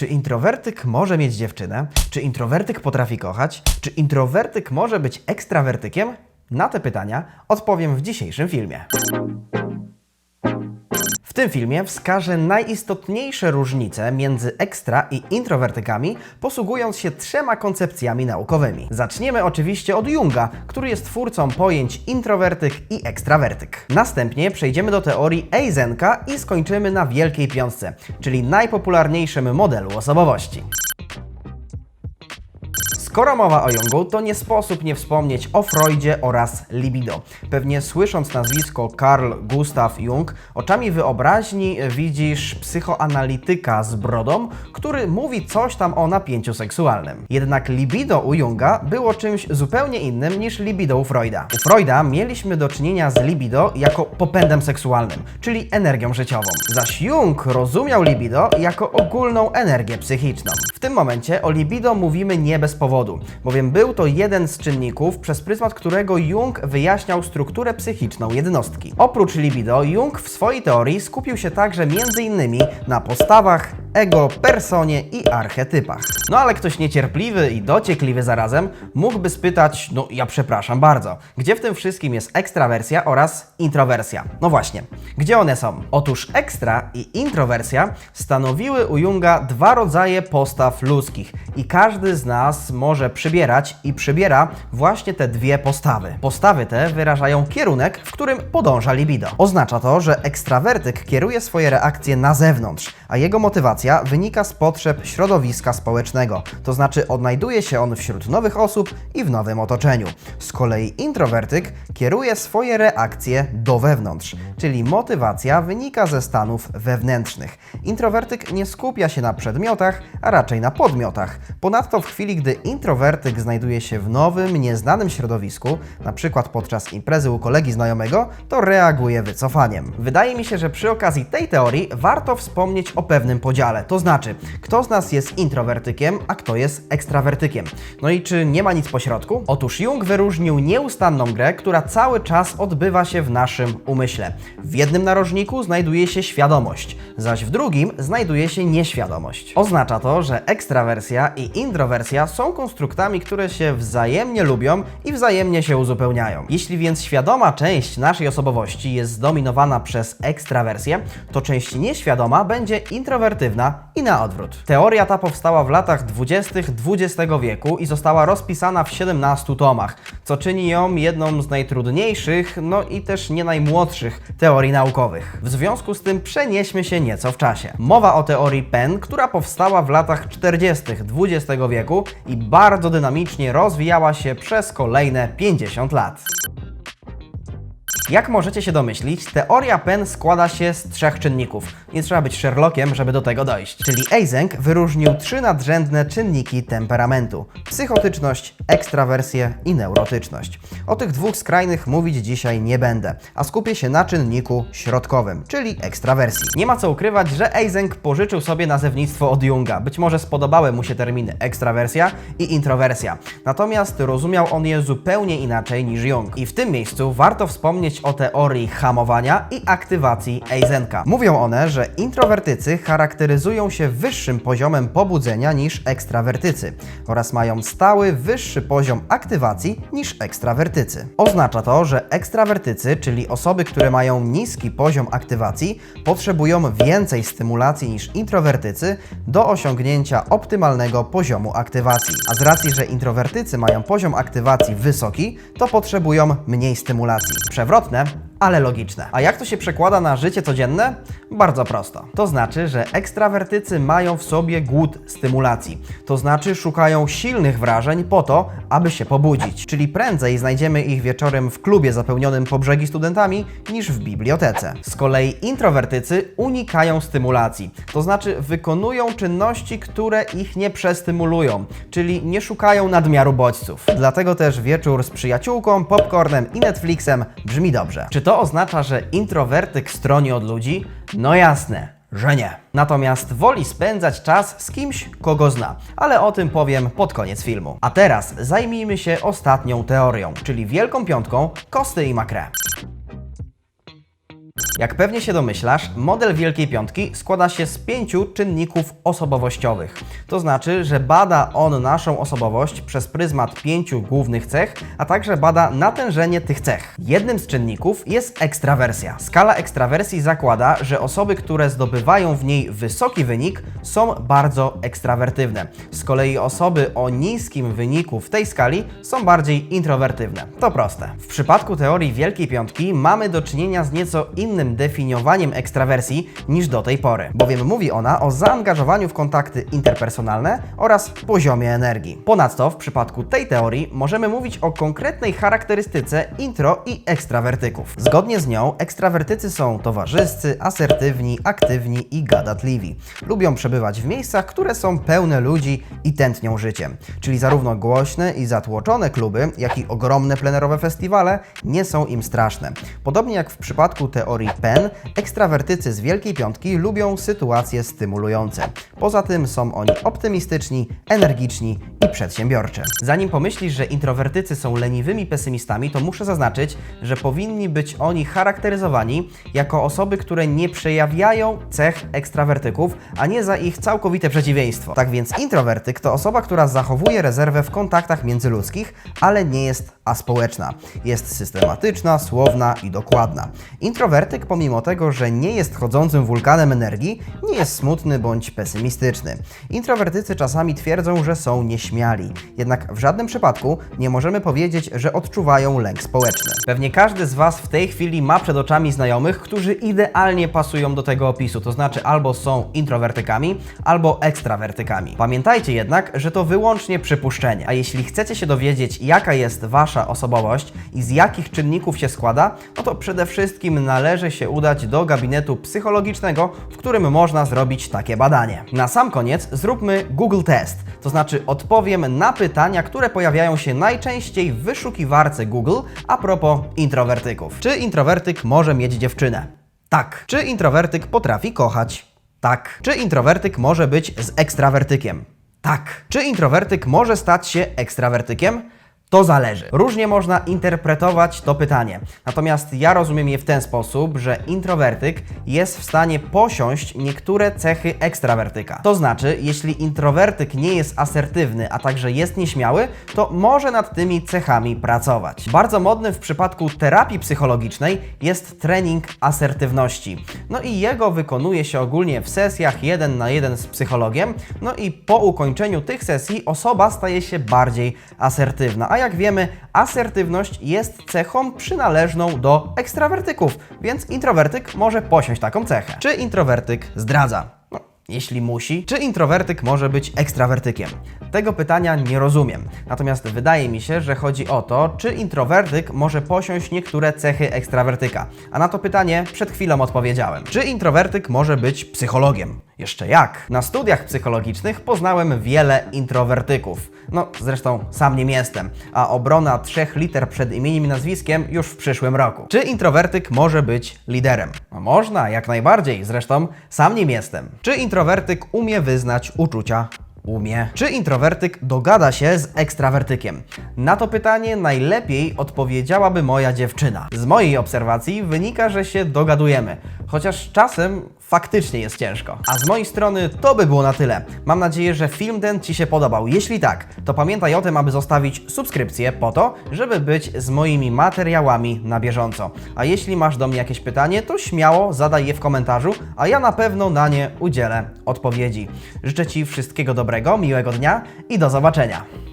Czy introwertyk może mieć dziewczynę? Czy introwertyk potrafi kochać? Czy introwertyk może być ekstrawertykiem? Na te pytania odpowiem w dzisiejszym filmie. Tym filmie wskażę najistotniejsze różnice między ekstra i introwertykami, posługując się trzema koncepcjami naukowymi. Zaczniemy oczywiście od Junga, który jest twórcą pojęć introwertyk i ekstrawertyk. Następnie przejdziemy do teorii Eisenka i skończymy na wielkiej piątce, czyli najpopularniejszym modelu osobowości. Skoro mowa o Jungu, to nie sposób nie wspomnieć o Freudzie oraz libido. Pewnie słysząc nazwisko Carl Gustav Jung, oczami wyobraźni widzisz psychoanalityka z brodą, który mówi coś tam o napięciu seksualnym. Jednak libido u Junga było czymś zupełnie innym niż libido u Freuda. U Freuda mieliśmy do czynienia z libido jako popędem seksualnym, czyli energią życiową. Zaś Jung rozumiał libido jako ogólną energię psychiczną. W tym momencie o libido mówimy nie bez powodu, bowiem był to jeden z czynników, przez pryzmat którego Jung wyjaśniał strukturę psychiczną jednostki. Oprócz libido, Jung w swojej teorii skupił się także m.in. na postawach, ego, personie i archetypach. No ale ktoś niecierpliwy i dociekliwy zarazem mógłby spytać, no ja przepraszam bardzo, gdzie w tym wszystkim jest ekstrawersja oraz introwersja? No właśnie, gdzie one są? Otóż ekstra i introwersja stanowiły u Junga dwa rodzaje postaw ludzkich i każdy z nas może przybierać i przybiera właśnie te dwie postawy. Postawy te wyrażają kierunek, w którym podąża libido. Oznacza to, że ekstrawertyk kieruje swoje reakcje na zewnątrz, a jego motywacja wynika z potrzeb środowiska społecznego, to znaczy odnajduje się on wśród nowych osób i w nowym otoczeniu. Z kolei introwertyk kieruje swoje reakcje do wewnątrz, czyli motywacja wynika ze stanów wewnętrznych. Introwertyk nie skupia się na przedmiotach, a raczej na podmiotach. Ponadto w chwili, gdy introwertyk znajduje się w nowym, nieznanym środowisku, przykład podczas imprezy u kolegi znajomego, to reaguje wycofaniem. Wydaje mi się, że przy okazji tej teorii warto wspomnieć o pewnym podziale, to znaczy, kto z nas jest introwertykiem, a kto jest ekstrawertykiem. No i czy nie ma nic pośrodku? Otóż Jung wyróżnił nieustanną grę, która cały czas odbywa się w naszym umyśle. W jednym narożniku znajduje się świadomość, zaś w drugim znajduje się nieświadomość. Oznacza to, że ekstrawersja i introwersja są konstruktami, które się wzajemnie lubią i wzajemnie się uzupełniają. Jeśli więc świadoma część naszej osobowości jest zdominowana przez ekstrawersję, to część nieświadoma będzie introwertywna i na odwrót. Teoria ta powstała w latach 20. XX wieku i została rozpisana w 17 tomach, co czyni ją jedną z najtrudniejszych, no i też nie najmłodszych teorii naukowych. W związku z tym przenieśmy się nieco w czasie. Mowa o teorii Penn, która powstała w latach 40. XX wieku i bardzo dynamicznie rozwijała się przez kolejne 50 lat. Jak możecie się domyślić, teoria Penn składa się z trzech czynników. Nie trzeba być Sherlockiem, żeby do tego dojść. Czyli Eysenck wyróżnił trzy nadrzędne czynniki temperamentu: psychotyczność, ekstrawersję i neurotyczność. O tych dwóch skrajnych mówić dzisiaj nie będę, a skupię się na czynniku środkowym, czyli ekstrawersji. Nie ma co ukrywać, że Eysenck pożyczył sobie nazewnictwo od Junga. Być może spodobały mu się terminy ekstrawersja i introwersja. Natomiast rozumiał on je zupełnie inaczej niż Jung. I w tym miejscu warto wspomnieć o teorii hamowania i aktywacji Eysenka. Mówią one, że introwertycy charakteryzują się wyższym poziomem pobudzenia niż ekstrawertycy oraz mają stały wyższy poziom aktywacji niż ekstrawertycy. Oznacza to, że ekstrawertycy, czyli osoby, które mają niski poziom aktywacji, potrzebują więcej stymulacji niż introwertycy do osiągnięcia optymalnego poziomu aktywacji. A z racji, że introwertycy mają poziom aktywacji wysoki, to potrzebują mniej stymulacji. Przewrotnie Rodney ale logiczne. A jak to się przekłada na życie codzienne? Bardzo prosto. To znaczy, że ekstrawertycy mają w sobie głód stymulacji. To znaczy szukają silnych wrażeń po to, aby się pobudzić. Czyli prędzej znajdziemy ich wieczorem w klubie zapełnionym po brzegi studentami niż w bibliotece. Z kolei introwertycy unikają stymulacji. To znaczy wykonują czynności, które ich nie przestymulują, czyli nie szukają nadmiaru bodźców. Dlatego też wieczór z przyjaciółką, popcornem i Netflixem brzmi dobrze. Czy to oznacza, że introwertyk stroni od ludzi? No jasne, że nie. Natomiast woli spędzać czas z kimś, kogo zna, ale o tym powiem pod koniec filmu. A teraz zajmijmy się ostatnią teorią, czyli Wielką Piątką, Kosty i Makre. Jak pewnie się domyślasz, model Wielkiej Piątki składa się z pięciu czynników osobowościowych. To znaczy, że bada on naszą osobowość przez pryzmat pięciu głównych cech, a także bada natężenie tych cech. Jednym z czynników jest ekstrawersja. Skala ekstrawersji zakłada, że osoby, które zdobywają w niej wysoki wynik, są bardzo ekstrawertywne. Z kolei osoby o niskim wyniku w tej skali są bardziej introwertywne. To proste. W przypadku teorii Wielkiej Piątki mamy do czynienia z nieco innym definiowaniem ekstrawersji niż do tej pory, bowiem mówi ona o zaangażowaniu w kontakty interpersonalne oraz poziomie energii. Ponadto w przypadku tej teorii możemy mówić o konkretnej charakterystyce intro i ekstrawertyków. Zgodnie z nią ekstrawertycy są towarzyscy, asertywni, aktywni i gadatliwi. Lubią przebywać w miejscach, które są pełne ludzi i tętnią życiem. Czyli zarówno głośne i zatłoczone kluby, jak i ogromne plenerowe festiwale nie są im straszne. Podobnie jak w przypadku teorii PEN, ekstrawertycy z Wielkiej Piątki lubią sytuacje stymulujące. Poza tym są oni optymistyczni, energiczni i przedsiębiorczy. Zanim pomyślisz, że introwertycy są leniwymi pesymistami, to muszę zaznaczyć, że powinni być oni charakteryzowani jako osoby, które nie przejawiają cech ekstrawertyków, a nie za ich całkowite przeciwieństwo. Tak więc introwertyk to osoba, która zachowuje rezerwę w kontaktach międzyludzkich, ale nie jest aspołeczna. Jest systematyczna, słowna i dokładna. Introwertyk, pomimo tego, że nie jest chodzącym wulkanem energii, nie jest smutny bądź pesymistyczny. Introwertycy czasami twierdzą, że są nieśmiali. Jednak w żadnym przypadku nie możemy powiedzieć, że odczuwają lęk społeczny. Pewnie każdy z Was w tej chwili ma przed oczami znajomych, którzy idealnie pasują do tego opisu, to znaczy albo są introwertykami, albo ekstrawertykami. Pamiętajcie jednak, że to wyłącznie przypuszczenie. A jeśli chcecie się dowiedzieć, jaka jest Wasza osobowość i z jakich czynników się składa, no to przede wszystkim należy się udać do gabinetu psychologicznego, w którym można zrobić takie badanie. Na sam koniec zróbmy Google Test, to znaczy odpowiem na pytania, które pojawiają się najczęściej w wyszukiwarce Google a propos introwertyków. Czy introwertyk może mieć dziewczynę? Tak. Czy introwertyk potrafi kochać? Tak. Czy introwertyk może być z ekstrawertykiem? Tak. Czy introwertyk może stać się ekstrawertykiem? To zależy. Różnie można interpretować to pytanie. Natomiast ja rozumiem je w ten sposób, że introwertyk jest w stanie posiąść niektóre cechy ekstrawertyka. To znaczy, jeśli introwertyk nie jest asertywny, a także jest nieśmiały, to może nad tymi cechami pracować. Bardzo modny w przypadku terapii psychologicznej jest trening asertywności. No i jego wykonuje się ogólnie w sesjach jeden na jeden z psychologiem. No i po ukończeniu tych sesji osoba staje się bardziej asertywna. Jak wiemy, asertywność jest cechą przynależną do ekstrawertyków, więc introwertyk może posiąść taką cechę. Czy introwertyk zdradza? No, jeśli musi, czy introwertyk może być ekstrawertykiem? Tego pytania nie rozumiem. Natomiast wydaje mi się, że chodzi o to, czy introwertyk może posiąść niektóre cechy ekstrawertyka. A na to pytanie przed chwilą odpowiedziałem. Czy introwertyk może być psychologiem? Jeszcze jak? Na studiach psychologicznych poznałem wiele introwertyków. No, zresztą sam nim jestem, a obrona trzech liter przed imieniem i nazwiskiem już w przyszłym roku. Czy introwertyk może być liderem? No, można, jak najbardziej, zresztą sam nim jestem. Czy introwertyk umie wyznać uczucia? Umie. Czy introwertyk dogada się z ekstrawertykiem? Na to pytanie najlepiej odpowiedziałaby moja dziewczyna. Z mojej obserwacji wynika, że się dogadujemy, chociaż czasem faktycznie jest ciężko. A z mojej strony to by było na tyle. Mam nadzieję, że film ten Ci się podobał. Jeśli tak, to pamiętaj o tym, aby zostawić subskrypcję po to, żeby być z moimi materiałami na bieżąco. A jeśli masz do mnie jakieś pytanie, to śmiało zadaj je w komentarzu, a ja na pewno na nie udzielę odpowiedzi. Życzę Ci wszystkiego dobrego, miłego dnia i do zobaczenia.